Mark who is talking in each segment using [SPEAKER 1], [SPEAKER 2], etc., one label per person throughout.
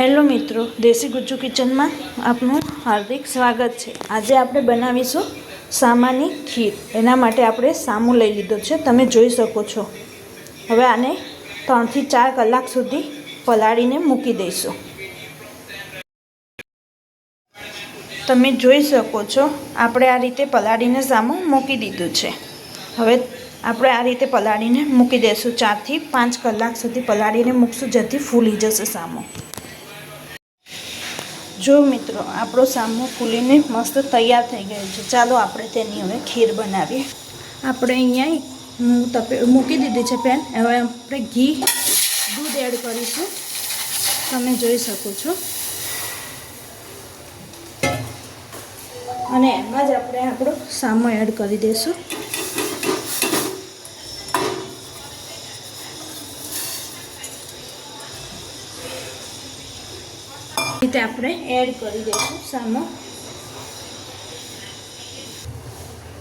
[SPEAKER 1] Hello મિત્રો, દેશી ગુજ્જુ કિચનમાં આપનું હાર્દિક સ્વાગત છે. આજે આપણે બનાવીશું સામાની ખીર. એના માટે આપણે સામો લઈ લીધો છે, તમે જોઈ શકો છો. હવે આને ત્રણથી ચાર કલાક સુધી પલાળીને મૂકી દઈશું. તમે જોઈ શકો છો, આપણે આ રીતે પલાળીને સામો મૂકી દીધું છે. હવે આપણે આ રીતે પલાળીને મૂકી દઈશું. ચારથી પાંચ કલાક સુધી પલાળીને મૂકશું, જેથી ફૂલી જશે સામો. જો મિત્રો, આપણો સામો ફૂલીને મસ્ત તૈયાર થઈ ગયો છે. ચાલો આપણે તેની હવે ખીર બનાવીએ. આપણે અહીંયા હું તપે, મૂકી દીધી છે પેન. હવે આપણે ઘી, દૂધ એડ કરીશું. તમે જોઈ શકો છો. અને એમાં જ આપણે આપણો સામો એડ કરી દઈશું રીતે આપણે એડ કરી દઈશું સામો.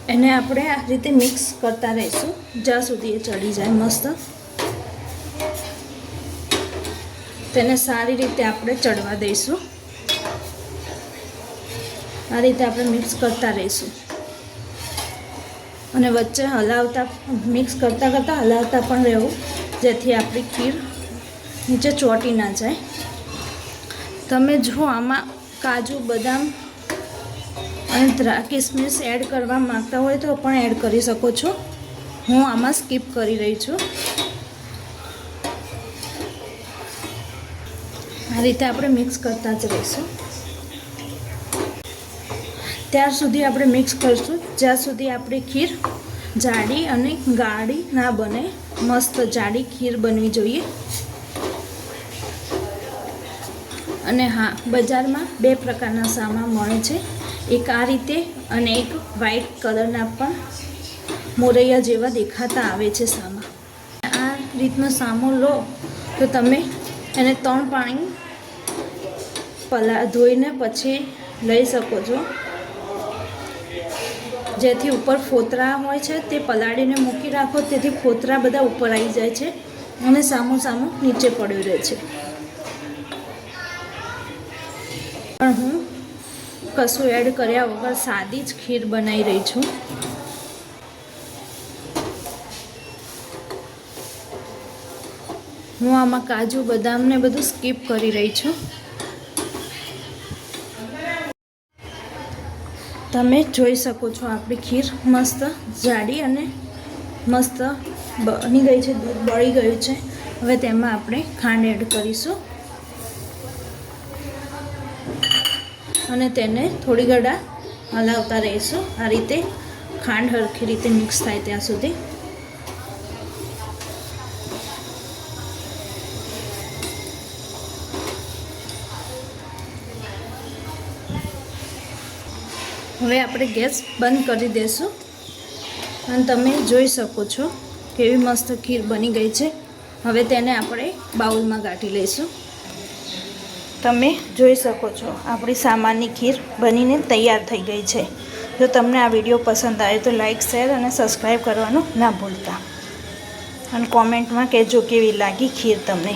[SPEAKER 1] એને આપણે આ રીતે મિક્સ કરતા રહીશું. જ્યાં સુધી એ ચડી જાય મસ્ત. તેને સારી રીતે આપણે ચડવા દઈશું. આ રીતે આપણે મિક્સ કરતા રહીશું. અને વચ્ચે હલાવતા મિક્સ કરતાં કરતાં હલાવતા પણ રહેવું, જેથી આપણી ખીર નીચે ચોંટી ના જાય. તમે જો આમાં કાજુ, બદામ અને કિસમિસ એડ કરવા માંગતા હોય તો પણ એડ કરી શકો છો. હું આમાં સ્કીપ કરી રહી છું. આ રીતે આપણે મિક્સ કરતા જ રહીશું. ત્યાર સુધી આપણે મિક્સ કરીશું. જ્યાં સુધી આપણી ખીર જાડી અને ગાળી ના બને, મસ્ત જાડી ખીર બનવી જોઈએ. અને હા, બજારમાં બે પ્રકારના સામા મળે છે. એક આ રીતે અને એક વ્હાઈટ કલરના પણ મોરૈયા જેવા દેખાતા આવે છે સામા આ રીતનો સામો લો, તો તમે એને ત્રણ પાણી પલા, ધોઈને પછી લઈ શકો છો. જેથી ઉપર ફોતરા હોય છે, તે પલાળીને મૂકી રાખો, તેથી ફોતરા બધા ઉપર આવી જાય છે અને સામો સામો નીચે પડ્યો રહે છે. પણ હું કશું એડ કર્યા વગર સાદી જ ખીર બનાવી રહી છું. હું આમાં કાજુ બદામને બધું સ્કીપ કરી રહી છું. તમે જોઈ શકો છો આપણી ખીર મસ્ત જાડી અને મસ્ત બની ગઈ છે, દૂધ બળી ગયું છે. હવે તેમાં આપણે ખાંડ એડ કરીશું. અને તેને થોડી ઘડા હલાવતા રહીશું. આ રીતે ખાંડ હરખી રીતે મિક્સ થાય ત્યાં સુધી. હવે આપણે ગેસ બંધ કરી દઈશું અને તમે જોઈ શકો છો કેવી મસ્ત ખીર બની ગઈ છે. હવે તેને આપણે બાઉલમાં ગાંઠી લઈશું. તમે જોઈ શકો છો, આપણી સામાનની ખીર બનીને તૈયાર થઈ ગઈ છે. જો તમને આ વીડિયો પસંદ આવે તો લાઇક શેર અને સબસ્ક્રાઈબ કરવાનું ના ભૂલતા. અને કોમેન્ટમાં કહેજો કેવી લાગી ખીર તમને.